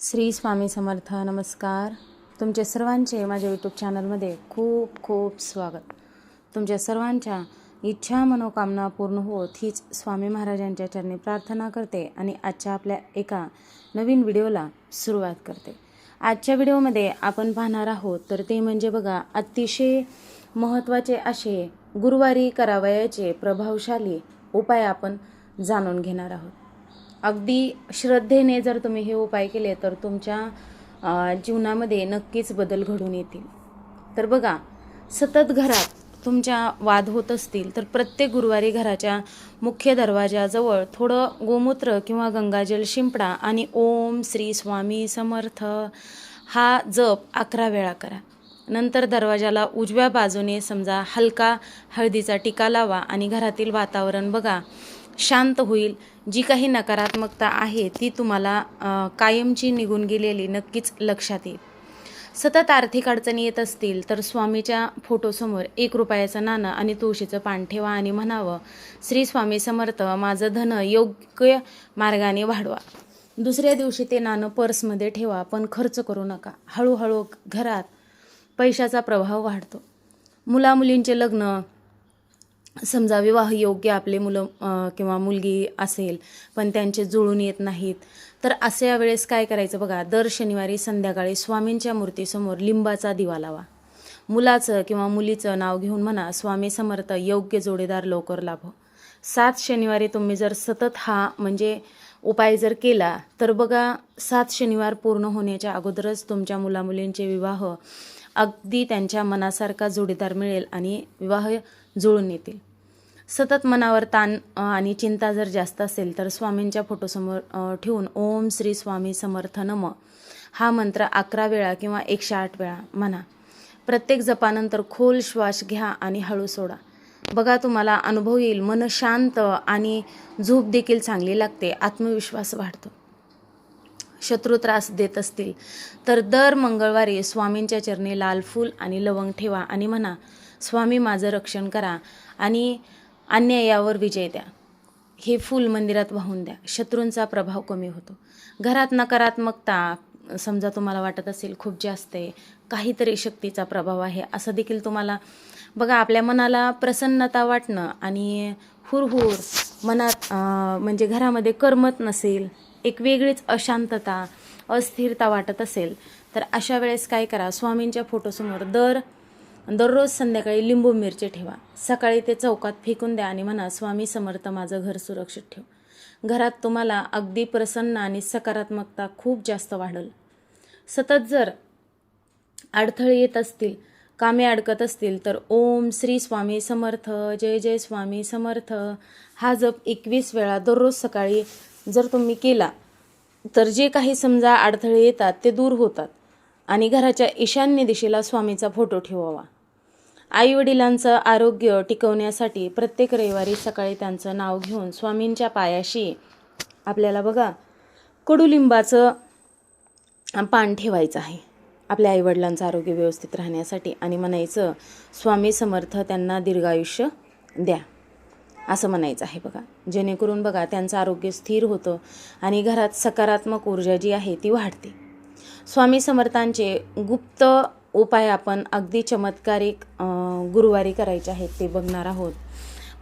श्री स्वामी समर्थ नमस्कार. तुमचे सर्वांचे माझ्या यूट्यूब चॅनलमध्ये खूप खूप स्वागत. तुमच्या सर्वांच्या इच्छा मनोकामना पूर्ण होत हीच स्वामी महाराजांच्या चरणी प्रार्थना करते आणि आजच्या आपल्या एका नवीन व्हिडिओला सुरुवात करते. आजच्या व्हिडिओमध्ये आपण पाहणार आहोत तर ते म्हणजे बघा अतिशय महत्त्वाचे असे गुरुवारी करावयाचे प्रभावशाली उपाय आपण जाणून घेणार आहोत. अगदी श्रद्धेने जर तुम्ही हे उपाय केले तर तुमच्या जीवनामध्ये नक्कीच बदल घडून येतील. तर बघा सतत घरात तुमच्या वाद होत असतील तर प्रत्येक गुरुवारी घराच्या मुख्य दरवाजाजवळ थोडं गोमूत्र किंवा गंगाजल शिंपडा आणि ओम श्री स्वामी समर्थ हा जप अकरा वेळा करा. नंतर दरवाजाला उजव्या बाजूने समजा हलका हळदीचा टिका लावा आणि घरातील वातावरण बघा. शांत होईल. जी काही नकारात्मकता आहे ती तुम्हाला कायमची निघून गेलेली नक्कीच लक्षात येईल. सतत आर्थिक अडचणी येत असतील तर स्वामीच्या फोटोसमोर एक रुपयाचं नाणं आणि तुळशीचं पान ठेवा आणि म्हणावं श्री स्वामी समर्थ माझं धन योग्य मार्गाने वाढवा. दुसऱ्या दिवशी ते नाणं पर्समध्ये ठेवा पण खर्च करू नका. हळूहळू घरात पैशाचा प्रभाव वाढतो. मुलामुलींचे लग्न समजा विवाह योग्य आपले मुलं किंवा मुलगी असेल पण त्यांचे जुळून येत नाहीत तर अशा वेळेस काय करायचं बघा? दर शनिवारी संध्याकाळी स्वामींच्या मूर्तीसमोर लिंबाचा दिवा लावा. मुलाचं किंवा मुलीचं नाव घेऊन म्हणा स्वामी समर्थ योग्य जोडीदार लवकर लाभो. सात शनिवारी तुम्ही जर सतत हा म्हणजे उपाय जर केला तर बघा सात शनिवार पूर्ण होण्याच्या अगोदरच तुमच्या मुलामुलींचे विवाह अगदी त्यांच्या मनासारखा जोडीदार मिळेल आणि विवाह जुळून येतील सतत मनावर ताण आणि चिंता जर जास्त असेल तर स्वामींच्या फोटोसमोर ठेवून ओम श्री स्वामी समर्थ नम हा मंत्र अकरा वेळा किंवा एकशे आठ वेळा म्हणा. प्रत्येक जपानंतर खोल श्वास घ्या आणि हळू सोडा. बघा तुम्हाला अनुभव येईल. मन शांत आणि झोप देखील चांगली लागते. आत्मविश्वास वाढतो. शत्रू त्रास देत असतील. तर दर मंगळवारी स्वामींच्या चरणी लाल फूल आणि लवंग ठेवा आणि म्हणा स्वामी माझं रक्षण करा आणि अन्यायावर विजय द्या. हे फूल मंदिरात वाहून द्या. शत्रूंचा प्रभाव कमी होतो. घरात नकारात्मकता समजा तुम्हाला वाटत असेल खूप जास्त आहे काहीतरी शक्तीचा प्रभाव आहे असं देखील तुम्हाला बघा आपल्या मनाला प्रसन्नता वाटणं आणि हुरहुर मनात म्हणजे घरामध्ये करमत नसेल एक वेगळीच अशांतता अस्थिरता वाटत असेल तर अशा वेळेस काय करा स्वामींच्या फोटोसमोर दर दररोज संध्याकाळी लिंबू मिरची ठेवा. सकाळी ते चौकात फेकून द्या आणि म्हणा स्वामी समर्थ माझं घर सुरक्षित ठेव. घरात तुम्हाला अगदी प्रसन्न आणि सकारात्मकता खूप जास्त वाढेल. सतत जर अडथळे येत असतील कामे अडकत असतील तर ओम श्री स्वामी समर्थ जय जय स्वामी समर्थ. हा जप एकवीस वेळा दररोज सकाळी जर तुम्ही केला तर जे काही समजा अडथळे येतात ते दूर होतात. आणि घराच्या ईशान्य दिशेला स्वामीचा फोटो ठेवावा. आईवडिलांचं आरोग्य टिकवण्यासाठी प्रत्येक रविवारी सकाळी त्यांचं नाव घेऊन स्वामींच्या पायाशी आपल्याला बघा कडुलिंबाचं पान ठेवायचं आहे. आपल्या आईवडिलांचं आरोग्य व्यवस्थित राहण्यासाठी आणि म्हणायचं स्वामी समर्थ त्यांना दीर्घायुष्य द्या. असं म्हणायचं आहे बघा. जेणेकरून बघा त्यांचं आरोग्य स्थिर होतं आणि घरात सकारात्मक ऊर्जा जी आहे ती वाढते. स्वामी समर्थांचे गुप्त उपाय आपण अगदी चमत्कारिक गुरुवारी करायचे आहेत ते बघणार आहोत.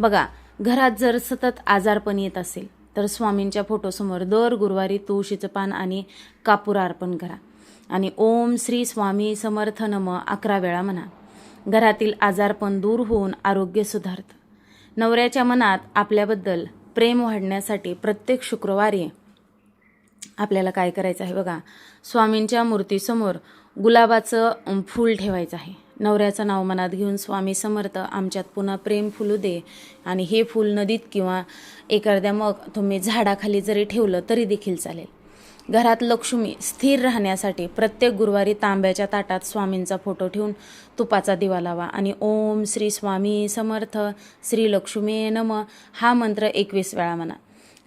बघा घरात जर सतत आजारपण येत असेल तर स्वामींच्या फोटोसमोर दर गुरुवारी तुळशीचं पान आणि कापूर अर्पण करा. आणि ओम श्री स्वामी समर्थ नम अकरा वेळा म्हणा. घरातील आजारपण दूर होऊन आरोग्य सुधारतं. नवऱ्याच्या मनात आपल्याबद्दल प्रेम वाढण्यासाठी प्रत्येक शुक्रवारी आपल्याला काय करायचं आहे बघा. स्वामींच्या मूर्तीसमोर गुलाबाचं फूल ठेवायचं आहे. नवऱ्याचं नाव मनात घेऊन स्वामी समर्थ आमच्यात पुन्हा प्रेम फुलू दे. आणि हे फूल नदीत किंवा एखाद्या मग तुम्ही झाडाखाली जरी ठेवलं तरी देखील चालेल. घरात लक्ष्मी स्थिर राहण्यासाठी प्रत्येक गुरुवारी तांब्याच्या ताटात स्वामींचा फोटो ठेवून तुपाचा दिवा लावा. आणि ओम श्री स्वामी समर्थ श्री लक्ष्मी नम हा मंत्र एकवीस वेळा म्हणा.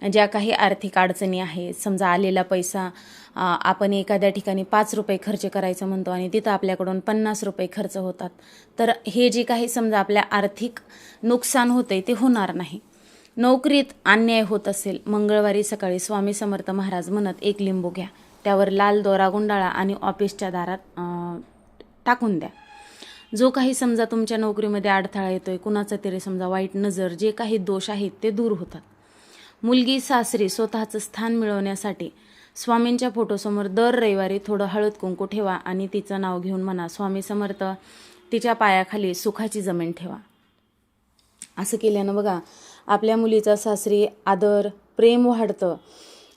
ज्या काही आर्थिक अडचणी आहेत समजा आलेला पैसा आपण एखाद्या ठिकाणी पाच रुपये खर्च करायचं म्हणतो आणि तिथं आपल्याकडून पन्नास रुपये खर्च होतात तर हे जे काही समजा आपल्या आर्थिक नुकसान होते ते होणार नाही. नोकरीत अन्याय होत असेल मंगळवारी सकाळी स्वामी समर्थ महाराज म्हणत एक लिंबू घ्या. त्यावर लाल दोरा गुंडाळा आणि ऑफिसच्या दारात टाकून द्या. जो काही समजा तुमच्या नोकरीमध्ये अडथळा येतोय कुणाचा तरी समजा वाईट नजर जे काही दोष आहेत ते दूर होतात. मुलगी सासरी स्वतःचं स्थान मिळवण्यासाठी स्वामींच्या फोटोसमोर दर रविवारी थोडं हळद कुंकू ठेवा आणि तिचं नाव घेऊन म्हणा स्वामी समर्थ तिच्या पायाखाली सुखाची जमीन ठेवा. असं केल्यानं बघा आपल्या मुलीचा सासरी आदर प्रेम वाढतं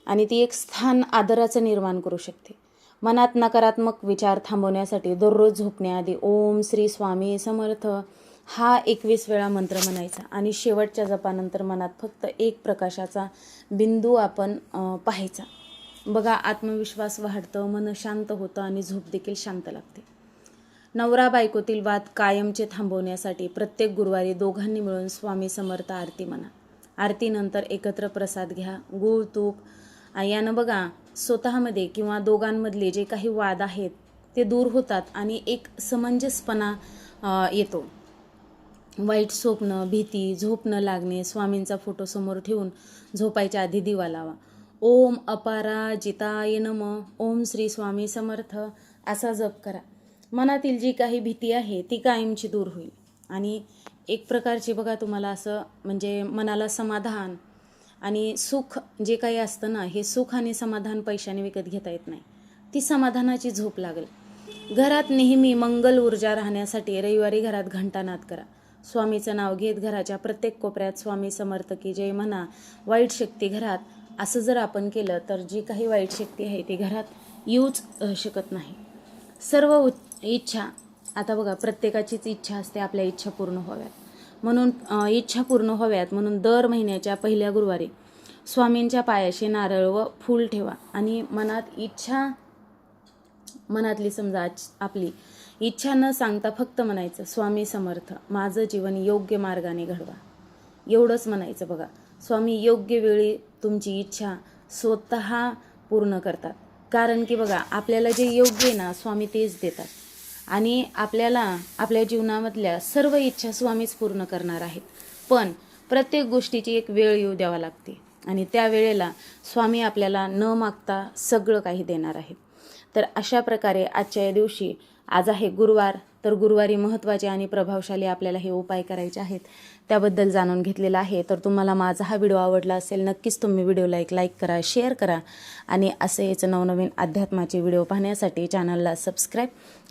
आणि ती एक स्थान आदराचं निर्माण करू शकते. मनात नकारात्मक विचार थांबवण्यासाठी दररोज झोपण्याआधी ओम श्री स्वामी समर्थ हा एकवीस वेळा मंत्र म्हणायचा आणि शेवटच्या जपानंतर मनात फक्त एक प्रकाशाचा बिंदू आपण पाहायचा. बघा आत्मविश्वास वाढतं मन शांत होतं आणि झोप देखील शांत लागते. नवरा बायकोतील वाद कायमचे थांबवण्यासाठी प्रत्येक गुरुवारी दोघांनी मिळून स्वामी समर्थ आरती म्हणा. आरतीनंतर एकत्र प्रसाद घ्या गूळ तूप. यानं बघा स्वतःमध्ये किंवा दोघांमधले जे काही वाद आहेत ते दूर होतात आणि एक समंजसपणा येतो. वाईट स्वप्न भीती झोप न लागणे स्वामींचा फोटो समोर ठेवून झोपायच्या आधी दिवा लावा. ओम अपारा जिताय नम ओम श्री स्वामी समर्थ. असा जप करा. मनातील जी काही भीती आहे ती कायमची दूर होईल. आणि एक प्रकारची बघा तुम्हाला असं म्हणजे मनाला समाधान आणि सुख जे काही असतं ना हे सुख आणि समाधान पैशाने विकत घेता येत नाही. ती समाधानाची झोप लागेल. घरात नेहमी मंगल ऊर्जा राहण्यासाठी रविवारी घरात घंटानाद करा. स्वामीचं नाव घेत घराच्या प्रत्येक कोपऱ्यात स्वामी समर्थ की जय म्हणा वाईट शक्ती घरात. असं जर आपण केलं तर जी काही वाईट शक्ती आहे ती घरात येऊच शकत नाही. सर्व उच- इच्छा. आता बघा प्रत्येकाचीच इच्छा असते आपल्या इच्छा पूर्ण व्हाव्यात. म्हणून इच्छा पूर्ण व्हाव्यात म्हणून दर महिन्याच्या पहिल्या गुरुवारी स्वामींच्या पायाशी नारळ व फूल ठेवा. आणि मनात इच्छा मनातली समजा आपली इच्छा न सांगता फक्त म्हणायचं स्वामी समर्थ माझं जीवन योग्य मार्गाने घडवा. एवढंच म्हणायचं बघा. स्वामी योग्य वेळी तुमची इच्छा स्वतः पूर्ण करतात. कारण की बघा आपल्याला जे योग्य आहे ना स्वामी तेच देतात. आणि आपल्याला आपल्या जीवनामधल्या सर्व इच्छा स्वामीच पूर्ण करणार आहेत. पण प्रत्येक गोष्टीची एक वेळ येऊ द्यावा लागते. आणि त्या वेळेला स्वामी आपल्याला न मागता सगळं काही देणार आहेत. तर अशा प्रकारे आजच्या या दिवशी आज आहे गुरुवार तर गुरुवारी महत्त्वाचे आणि प्रभावशाली आपल्याला हे उपाय करायचे आहेत. त्याबद्दल जाणून घेतलेलं आहे. तर तुम्हाला माझा हा व्हिडिओ आवडला असेल नक्कीच तुम्ही व्हिडिओला एक लाईक करा शेअर करा. आणि असेच नवनवीन अध्यात्माचे व्हिडिओ पाहण्यासाठी चॅनलला सबस्क्राईब